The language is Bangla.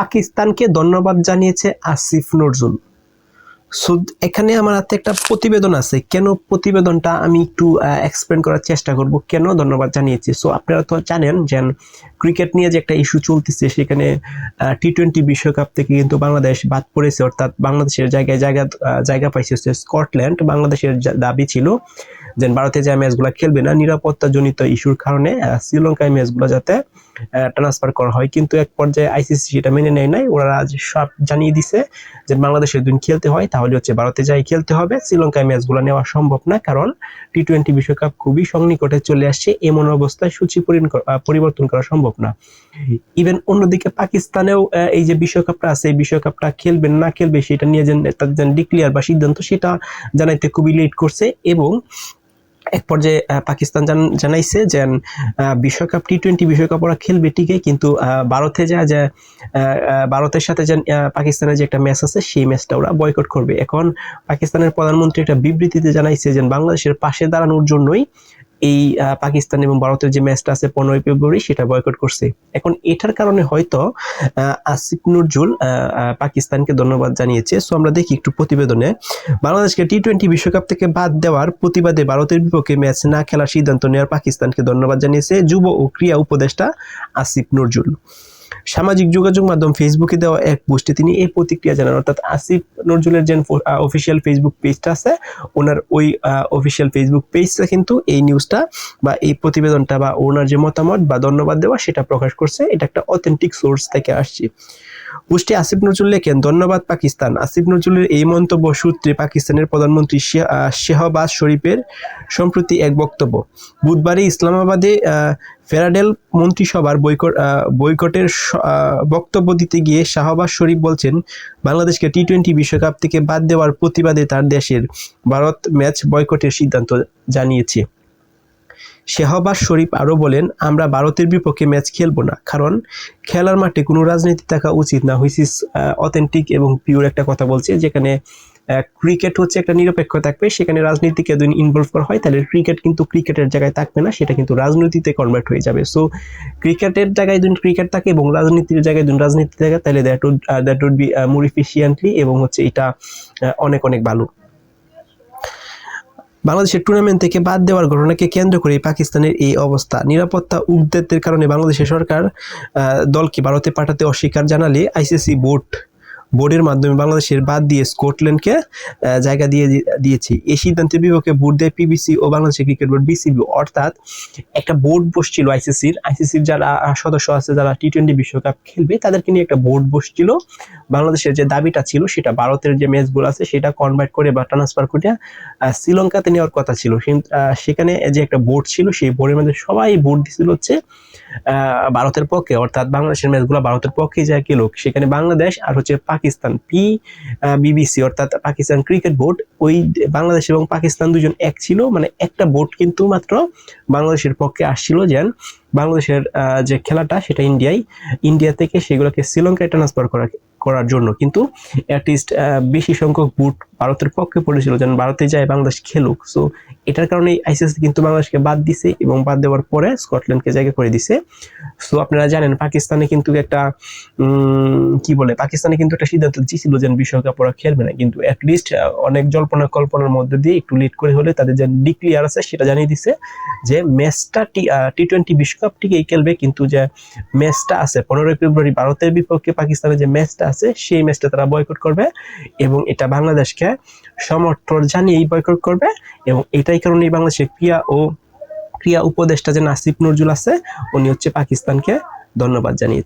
পাকিস্তানকে ধন্যবাদ জানিয়েছে আসিফ নজরুল। সো এখানে আমার হাতে একটা প্রতিবেদন আছে। কেন প্রতিবেদনটা আমি একটু এক্সপ্লেন করার চেষ্টা করব। কেন ধন্যবাদ জানিয়েছি? সো আপনারা তো জানেন যে ক্রিকেট নিয়ে যে একটা ইস্যু চলতেছে, সেখানে টি টোয়েন্টি বিশ্বকাপ থেকে কিন্তু বাংলাদেশ বাদ পড়েছে। অর্থাৎ বাংলাদেশের জায়গায় জায়গা জায়গা পাইছে হচ্ছে স্কটল্যান্ড। বাংলাদেশের দাবি ছিল যে ভারতে যে ম্যাচগুলো খেলবে না, নিরাপত্তাজনিত ইস্যুর কারণে শ্রীলঙ্কায় ম্যাচগুলো যাতে ট্রান্সফার করা হয়। কিন্তু এক পর্যায়ে আইসিসি সেটা মেনে নেয় নাই। ওরা আজ সব জানিয়ে দিছে যে বাংলাদেশের দিন খেলতে হয়, তাহলে হচ্ছে ভারতে যাই খেলতে হবে। শ্রীলঙ্কায় ম্যাচগুলো নেওয়া সম্ভব না, কারণ টি টোয়েন্টি বিশ্বকাপ খুবই সন্নিকটে চলে আসছে। এমন অবস্থায় সূচি পরিবর্তন করা সম্ভব না। ইভেন অন্যদিকে পাকিস্তানেও এই যে বিশ্বকাপটা আছে, এই বিশ্বকাপটা খেলবে না খেলবে, সেটা নিয়ে যেন তাদের ডিক্লিয়ার বা সিদ্ধান্ত, সেটা জানাইতে খুবই লেট করছে। এবং এক পর্যায়ে পাকিস্তান জান- জানাইছে যে বিশ্বকাপ টি টোয়েন্টি বিশ্বকাপ ওরা খেলবে ঠিকই, কিন্তু ভারতে যা, যে ভারতের সাথে যে পাকিস্তানের যে একটা ম্যাচ আছে, সেই ম্যাচটা ওরা বয়কট করবে। এখন পাকিস্তানের প্রধানমন্ত্রী একটা বিবৃতিতে জানাইছে যে, বাংলাদেশের পাশে দাঁড়ানোর জন্যই এই পাকিস্তান এবং ভারতের যে ম্যাচটা আছে পনেরোই ফেব্রুয়ারি সেটা বয়কট করছে। এখন এটার কারণে হয়তো আসিফ নজরুল পাকিস্তানকে ধন্যবাদ জানিয়েছে। সো আমরা দেখি একটু প্রতিবেদনে। বাংলাদেশকে টি টোয়েন্টি বিশ্বকাপ থেকে বাদ দেওয়ার প্রতিবাদে ভারতের বিপক্ষে ম্যাচ না খেলার সিদ্ধান্ত নেওয়ার পাকিস্তানকে ধন্যবাদ জানিয়েছে যুব ও ক্রীড়া উপদেষ্টা আসিফ নজরুল। সামাজিক যোগাযোগ মাধ্যম ফেসবুকে দেওয়া এক পোস্টে তিনি এই প্রতিক্রিয়া জানান। অর্থাৎ আসিফ নজরুলের যে অফিসিয়াল ফেসবুক পেজটা আছে, ওনার ওই অফিসিয়াল ফেসবুক পেজটা কিন্তু এই নিউজটা বা এই প্রতিবেদনটা বা ওনার যে মতামত বা ধন্যবাদ দেওয়া সেটা প্রকাশ করছে। এটা একটা অথেন্টিক সোর্স থেকে আসছে। পোস্টে আসিফ নজরুল লেখেন, ধন্যবাদ পাকিস্তান। আসিফ নজরুলের এই মন্তব্য সূত্রে পাকিস্তানের প্রধানমন্ত্রী শেহবাজ শরীফের সম্প্রতি এক বক্তব্য। বুধবারে ইসলামাবাদে ফেরাডেল মন্ত্রিসভার বৈকট বৈকটের বক্তব্য দিতে গিয়ে শাহবাজ শরীফ বলছেন, বাংলাদেশকে টি টোয়েন্টি বিশ্বকাপ থেকে বাদ দেওয়ার প্রতিবাদে তার দেশের ভারত ম্যাচ বয়কটের সিদ্ধান্ত জানিয়েছে। শেহবাজ শরীফ আরও বলেন, আমরা ভারতের বিপক্ষে ম্যাচ খেলব না, কারণ খেলার মাঠে কোনো রাজনীতি থাকা উচিত না। হুইচ ইজ অথেন্টিক এবং পিওর একটা কথা বলছে, যেখানে ক্রিকেট হচ্ছে একটা নিরপেক্ষ থাকবে। সেখানে রাজনীতিকে যদি ইনভলভ করা হয় তাহলে ক্রিকেট কিন্তু ক্রিকেটের জায়গায় থাকবে না সেটা কিন্তু রাজনীতিতে কনভার্ট হয়ে যাবে। সো ক্রিকেটের জায়গায় যদি ক্রিকেট থাকে এবং রাজনীতির জায়গায় যদি রাজনীতি থাকে তাহলে that would that would be more efficiently এবং হচ্ছে এটা আহ, অনেক অনেক ভালো। বাংলাদেশের টুর্নামেন্ট থেকে বাদ দেওয়ার ঘটনাকে কেন্দ্র করে পাকিস্তানের এই অবস্থা। নিরাপত্তা উদ্বেগের কারণে বাংলাদেশের সরকার আহ, দলকে ভারতে পাঠাতে অস্বীকার জানালে আইসিসি বোর্ড বোর্ডের মাধ্যমে বাংলাদেশের বাদ দিয়ে স্কটল্যান্ডকে জায়গা দিয়ে দিয়েছে। এই সিদ্ধান্তের বিপক্ষে বোর্ড দেয় পিবিসি ও বাংলাদেশের ক্রিকেট বোর্ড বিসিবি অর্থাৎ একটা বোর্ড বসছিল আইসিসির আইসিসির যারা সদস্য আছে, যারা টি টোয়েন্টি বিশ্বকাপ খেলবে, তাদেরকে নিয়ে একটা বোর্ড বসছিল। বাংলাদেশের যে দাবিটা ছিল, সেটা ভারতের যে ম্যাচগুলো আছে, সেটা কনভার্ট করে বা ট্রান্সফার করে শ্রীলঙ্কাতে নেওয়ার কথা ছিল। সেখানে যে একটা বোর্ড ছিল, সেই বোর্ডের মধ্যে সবাই ভোট দিছিল হচ্ছে ভারতের পক্ষে, অর্থাৎ বাংলাদেশের ম্যাচগুলো ভারতের পক্ষে যায় লোক? সেখানে বাংলাদেশ আর হচ্ছে পাকিস্তান পি বিবিসি অর্থাৎ পাকিস্তান ক্রিকেট বোর্ড ওই বাংলাদেশ এবং পাকিস্তান দুজন এক ছিল। মানে একটা বোর্ড কিন্তু মাত্র বাংলাদেশের পক্ষে আসছিল যেন বাংলাদেশের যে খেলাটা সেটা ইন্ডিয়ায় ইন্ডিয়া থেকে সেগুলোকে শ্রীলঙ্কায় ট্রান্সফার করা, করার জন্য। কিন্তু অ্যাটলিস্ট বেশি সংখ্যক বুট ভারতের পক্ষে পড়েছিল যেন ভারতে যায়, বাংলাদেশ খেলুক। সো এটার কারণে আইসিসি কিন্তু বাংলাদেশকে বাদ দিছে এবং বাদ দেওয়ার পরে স্কটল্যান্ডকে জায়গা করে দিছে। সো আপনারা জানেন, পাকিস্তানে কিন্তু একটা কি বলে, পাকিস্তানে কিন্তু একটা সিদ্ধান্ত দিয়েছিল যে বিশ্বকাপ ওরা খেলবে না। কিন্তু অ্যাটলিস্ট অনেক জল্পনা কল্পনার মধ্যে দিয়ে একটু লেট করে হলে তাদের যে ডিক্লিয়ার আছে, সেটা জানিয়ে দিছে যে ম্যাচটা টি টি টোয়েন্টি বিশ্বকাপ ঠিকই খেলবে। কিন্তু যে ম্যাচটা আছে, পনেরোই ফেব্রুয়ারি ভারতের বিপক্ষে পাকিস্তানের যে ম্যাচটা আছে, সেই ম্যাচটা তারা বয়কট করবে এবং এটা বাংলাদেশকে সমর্থন জানিয়ে এই বয়কট করবে এবং এটাই কারণে বাংলাদেশের ক্রিয়া ও ক্রিয়া উপদেষ্টা যে নাসিফ নজরুল আছে, উনি হচ্ছে পাকিস্তানকে ধন্যবাদ জানিয়ে